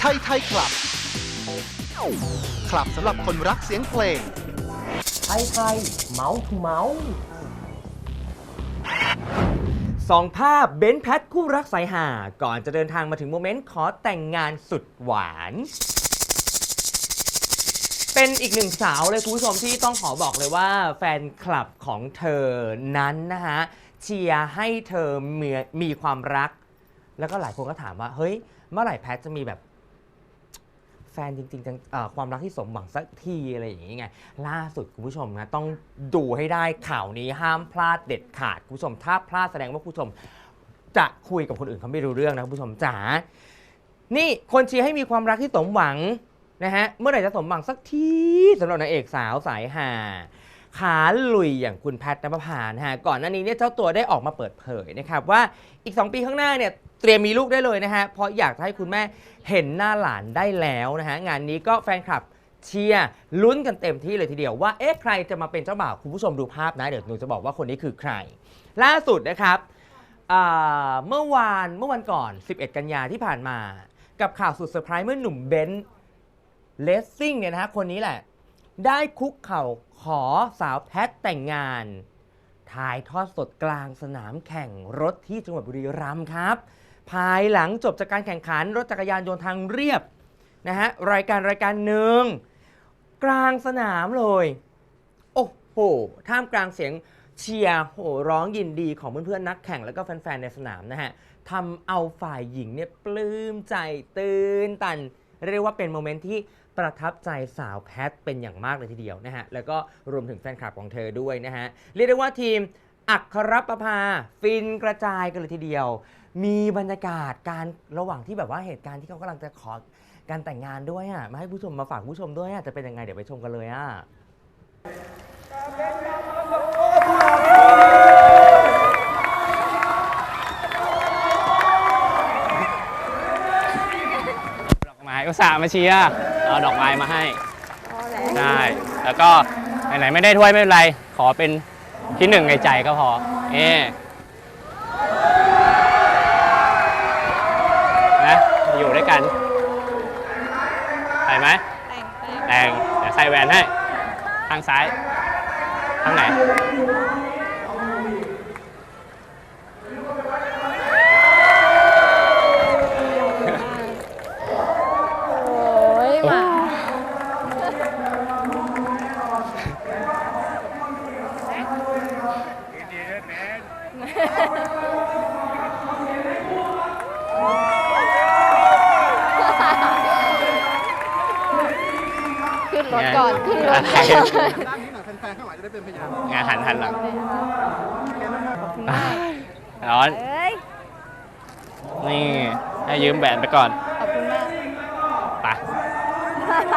ไทยไทยคลับ คลับสำหรับคนรักเสียงเพลง ไทยไทยเมาส์ทูเมาส์สองภาพเบนซ์แพทคู่รักสายหา ก่อนจะเดินทางมาถึงโมเมนต์ขอแต่งงานสุดหวาน เป็นอีกหนึ่งสาวเลยคุณผู้ชมที่ต้องขอบอกเลยว่าแฟนคลับของเธอนั้นนะฮะ เชียร์ให้เธอมีมีความรัก แล้วก็หลายคนก็ถามว่า เฮ้ย เมื่อไหร่แพทจะมีแบบ แฟนจริงๆจังเอ่อความรักที่สมหวังสักทีอะไรอย่างนี้ไง ล่าสุดคุณผู้ชมนะต้องดูให้ได้ข่าวนี้ห้ามพลาดเด็ดขาดคุณผู้ชม ถ้าพลาดแสดงว่าคุณผู้ชม จะคุยกับคนอื่นเขาไม่รู้เรื่องนะคุณผู้ชมจ๋า นี่คนเชียร์ให้มีความรักที่สมหวังนะฮะ เมื่อไหร่จะสมหวังสักทีสำหรับนางเอกสาวสายหา ขาลุยอย่างคุณแพทย์นภพานะฮะก่อนหน้านี้เนี่ยเจ้าตัวได้ออกมาเปิดเผยนะครับว่าอีก 2 ปีข้างหน้าเนี่ยเตรียมมีลูกได้เลยนะฮะเพราะอยากให้คุณแม่เห็นหน้าหลานได้แล้วนะฮะงานนี้ก็แฟนคลับเชียร์ลุ้นกันเต็มที่เลยทีเดียวว่าเอ๊ะใครจะมาเป็นเจ้าบ่าวคุณผู้ชมดูภาพนะเดี๋ยวหนูจะบอกว่าคนนี้คือใคร ล่าสุดนะครับเมื่อวานเมื่อวันก่อน 11 กันยาที่ผ่านมา กับข่าวสุดเซอร์ไพรส์เมื่อหนุ่มเบนซ์เลสซิ่งเนี่ยนะฮะคนนี้แหละ ได้คุกเข่าขอสาวแพทแต่งงาน ถ่ายทอดสดกลางสนามแข่งรถที่จังหวัดบุรีรัมย์ครับ ภายหลังจบจากการแข่งขันรถจักรยานยนต์ทางเรียบนะฮะรายการรายการหนึ่งกลางสนามเลย โอ้โหท่ามกลางเสียงเชียร์โห่ร้องยินดีของเพื่อนๆนักแข่งแล้วก็แฟนๆในสนามนะฮะทำเอาฝ่ายหญิงเนี่ยปลื้มใจตื่นตัน เรียกว่าเป็นโมเมนต์ที่ ประทับใจสาวแพทเป็นอย่างมากเลยทีเดียวนะฮะ แล้วก็รวมถึงแฟนคลับของเธอด้วยนะฮะ เรียกได้ว่าทีมอัครประภาฟินกระจายกันเลยทีเดียว มีบรรยากาศการระหว่างที่แบบว่าเหตุการณ์ที่เขากำลังจะขอการแต่งงานด้วยอะ มาให้ผู้ชมมาฝากผู้ชมด้วยอะ จะเป็นยังไงเดี๋ยวไปชมกันเลยอะดอกไม้อุตส่าห์มาเชียร์ เอาดอกไม้มาให้ใช่แล้วก็ไหนๆไม่ได้ถ้วยไม่เป็นไร ขอเป็นที่หนึ่งในใจก็พอเอ๊นะอยู่ด้วยกันใส่ไหมแต่งเดี๋ยวใส่แหวนให้ทางซ้ายทางไหน โอ้ยหมา ขึ้น รถก่อนขึ้นรถก่อนด้านนี้หน่อยแฟนๆข้างหลังจะได้เป็นพยานงานหันหันหลังขอบคุณมากร้อนเอ้ยนี่ให้ยืมแหวนไปก่อนขอบคุณมากไป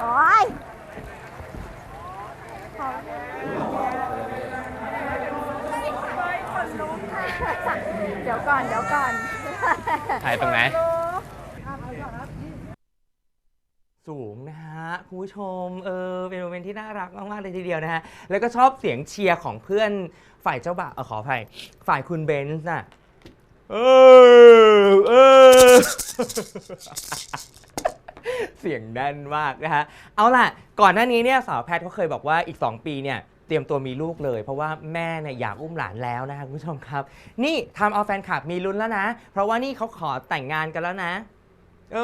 โอ้ยเดี๋ยวก่อน เดี๋ยวก่อนถ่ายตรงไหน สูงนะฮะคุณผู้ชมเออเป็นโมเมนต์ที่น่ารักมากๆเลยทีเดียวนะฮะแล้วก็ชอบเสียงเชียร์ของเพื่อนฝ่ายเจ้าบ่าวเออขออภัยฝ่ายคุณเบนซ์น่ะเออเออ เสียงแน่นมากนะฮะเอาล่ะ ก่อนหน้านี้เนี่ยสาวแพทเขาเคยบอกว่าอีก 2 ปีเนี่ยเตรียมตัวมีลูกเลย เพราะว่าแม่เนี่ยอยากอุ้มหลานแล้วนะคะคุณผู้ชมครับ นี่ทำเอาแฟนคลับมีลุ้นแล้วนะ เพราะว่านี่เขาขอแต่งงานกันแล้วนะ เอ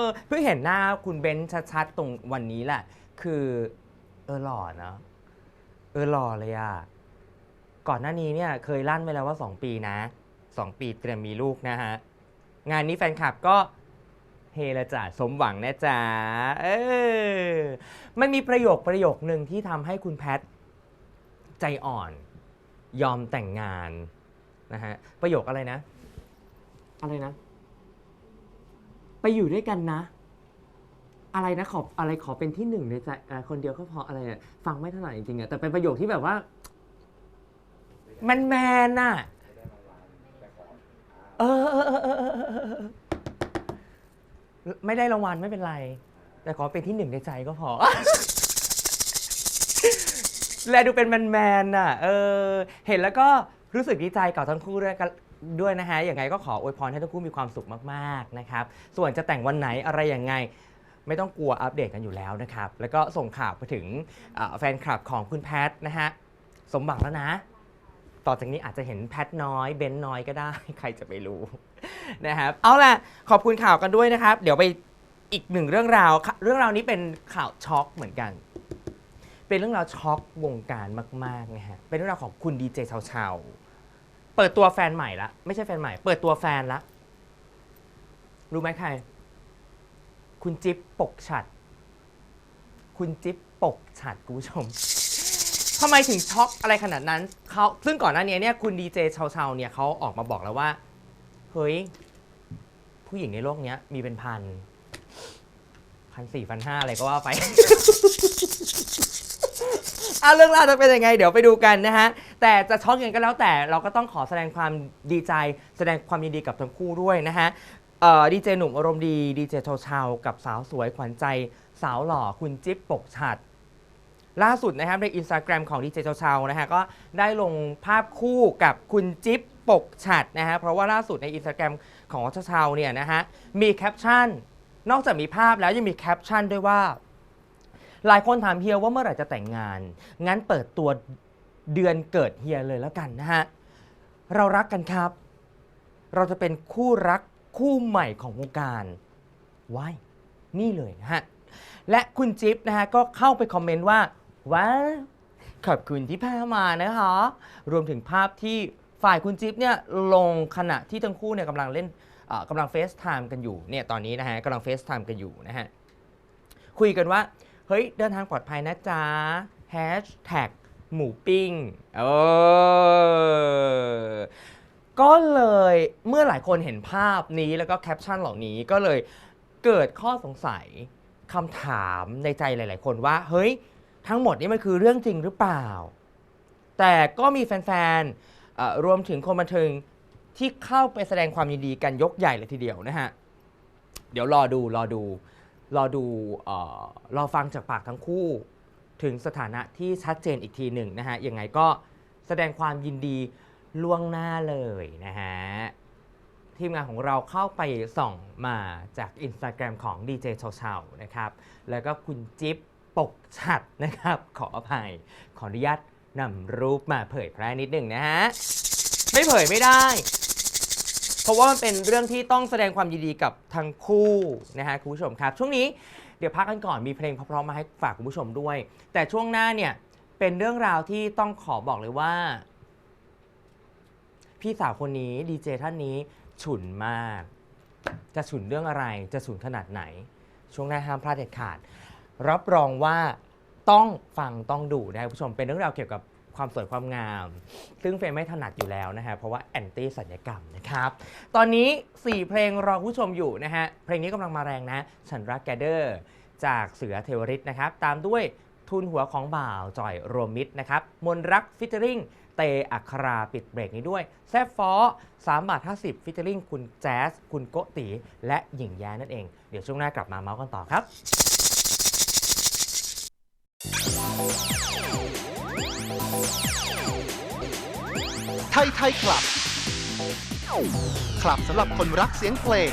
อ เพิ่งเห็นหน้าคุณเบนซ์ชัดๆตรงวันนี้แหละ คือ เออหล่อเนอะเออหล่อเลยอะก่อนหน้านี้เนี่ยเคยลั่นไว้แล้วว่า 2 ปีนะ 2 ปีเตรียมมีลูกนะฮะ งานนี้แฟนคลับก็เฮละจ้ะสมหวังนะจ๊ะเออมันมีประโยคประโยคหนึ่งที่ทำให้คุณแพท ใจอ่อน ยอมแต่งงานนะฮะ ประโยคอะไรนะ อะไรนะ ไปอยู่ด้วยกันนะ อะไรนะขออะไรขอเป็นที่หนึ่งในใจอ่าคนเดียวก็พออะไรเนี่ยฟังไม่ถนัดจริงๆอะแต่เป็นประโยคที่แบบว่า มันแมนน่ะเออเออเออเออเออเออไม่ได้รางวัลไม่เป็นไร แต่ขอเป็นที่หนึ่งในใจก็พอ และดูเป็นแมนๆน่ะ เออ เห็นแล้วก็รู้สึกดีใจกับทั้งคู่ด้วยกัน ด้วยนะฮะอย่างไงก็ขออวยพรให้ทั้งคู่มีความสุขมากๆนะครับ ส่วนจะแต่งวันไหนอะไรยังไง ไม่ต้องกลัวอัปเดตกันอยู่แล้วนะครับ แล้วก็ส่งข่าวไปถึงเอ่อแฟนคลับของคุณแพทนะฮะสมหวังแล้วนะ ต่อจากนี้อาจจะเห็นแพทน้อยเบนน้อยก็ได้ ใครจะไปรู้ นะครับเอาล่ะขอบคุณข่าวกันด้วยนะครับ เดี๋ยวไปอีกหนึ่งเรื่องราวค่ะเรื่องราวนี้เป็นข่าวช็อกเหมือนกัน เป็นเรื่องราวช็อกวงการมากๆนะฮะเป็นเรื่องราวของคุณดีเจชาวๆ เปิดตัวแฟนใหม่ละไม่ใช่แฟนใหม่ เปิดตัวแฟนละรู้ไหมใคร คุณจิ๊บปกฉัด คุณจิ๊บปกฉัดคุณผู้ชมทำไมถึงช็อกอะไรขนาดนั้นเขาซึ่งก่อนหน้านี้เนี่ยคุณดีเจชาวๆเนี่ยเขาออกมาบอกแล้วว่า เฮ้ย ผู้หญิงในโลกเนี้ยมีเป็นพันพันสี่พันห้าอะไรก็ว่าไป อะเรื่องราวจะเป็นยังไง เดี๋ยวไปดูกันนะฮะ แต่จะช็อกยังไงก็แล้วแต่เราก็ต้องขอแสดงความดีใจ แสดงความยินดีกับทั้งคู่ด้วยนะฮะดีเจหนุ่มอารมณ์ดีดีเจชาวชาวกับสาวสวยขวัญใจ สาวหล่อคุณจิ๊บปกฉัดล่าสุดนะครับในอินสตาแกรมของดีเจเชาๆนะฮะก็ได้ลงภาพคู่กับคุณจิ๊บปกฉัดนะฮะเพราะว่าล่าสุดในอินสตาแกรมของเชาๆเนี่ยนะฮะมีแคปชั่น นอกจากมีภาพแล้วยังมีแคปชั่นด้วยว่า หลายคนถามเฮียว่าเมื่อไหร่จะแต่งงาน งั้นเปิดตัวเดือนเกิดเฮียเลยแล้วกันนะฮะ เรารักกันครับ เราจะเป็นคู่รักคู่ใหม่ของวงการว้ายนี่เลยนะฮะ และคุณจิ๊บนะฮะก็เข้าไปคอมเมนต์ว่าว้าขอบคุณที่พามานะคะ รวมถึงภาพที่ฝ่ายคุณจิ๊บเนี่ยลงขณะที่ทั้งคู่เนี่ยกำลังเล่นกำลังเฟซไทม์กันอยู่เนี่ยตอนนี้นะฮะกำลังเฟซไทม์กันอยู่นะฮะ คุยกันว่า เฮ้ย เดินทางปลอดภัยนะจ๊ะแฮชแท็กหมูปิ้งเออก็เลยเมื่อหลายคนเห็นภาพนี้แล้วก็แคปชั่นเหล่านี้ก็เลยเกิดข้อสงสัยคำถามในใจหลาย ๆ คนว่า เฮ้ย ทั้งหมดนี้มันคือเรื่องจริงหรือเปล่า แต่ก็มีแฟนๆรวมถึงคนบันเทิงที่เข้าไปแสดงความยินดีกันยกใหญ่เลยทีเดียวนะฮะ เดี๋ยวรอดูรอดู รอดูออรอฟังจากปากทั้งคู่ ถึงสถานะที่ชัดเจนอีกทีหนึ่งนะฮะยังไงก็แสดงความยินดีล่วงหน้าเลยนะฮะ ทีมงานของเราเข้าไปส่องมาจาก Instagram ของ DJ เชาๆนะครับ แล้วก็คุณจิ๊บปกฉัดนะครับ ขออภัย ขออนุญาตนำรูปมาเผยแพร่นิดหนึ่งนะฮะ ไม่เผยไม่ได้ เพราะว่ามันเป็นเรื่องที่ต้องแสดงความยินดีกับทั้งคู่นะฮะคุณผู้ชมครับ ช่วงนี้เดี๋ยวพักกันก่อนมีเพลงเพราะๆมาให้ฝากคุณผู้ชมด้วย แต่ช่วงหน้าเนี่ยเป็นเรื่องราวที่ต้องขอบอกเลยว่า พี่สาวคนนี้ดีเจท่านนี้ฉุนมาก จะฉุนเรื่องอะไรจะฉุนขนาดไหน ช่วงหน้าห้ามพลาดเด็ดขาด รับรองว่าต้องฟังต้องดูนะครับคุณผู้ชมเป็นเรื่องราวเกี่ยวกับ ความสวยความงาม ซึ่งเฟรมไม่ถนัดอยู่แล้วนะฮะ เพราะว่าแอนตี้สัญญกรรมนะครับ ตอนนี้ 4 เพลงรอผู้ชมอยู่นะฮะ เพลงนี้กำลังมาแรงนะ ฉันรักแกเดอร์ จากเสือเทวริตนะครับ ตามด้วยทุนหัวของบ่าวจ่อยรวมมิตรนะครับ มนรักฟิชเจอริงเตอัคราปิดเบรกนี้ด้วย แซฟฟอ3บาท50ฟิชเจอริงคุณแจ๊ส คุณโกติ และหญิงแย้นั่นเอง เดี๋ยวช่วงหน้ากลับมาเมาส์กันต่อครับ ทยไทยคลับ คลับสำหรับคนรักเสียงเพลง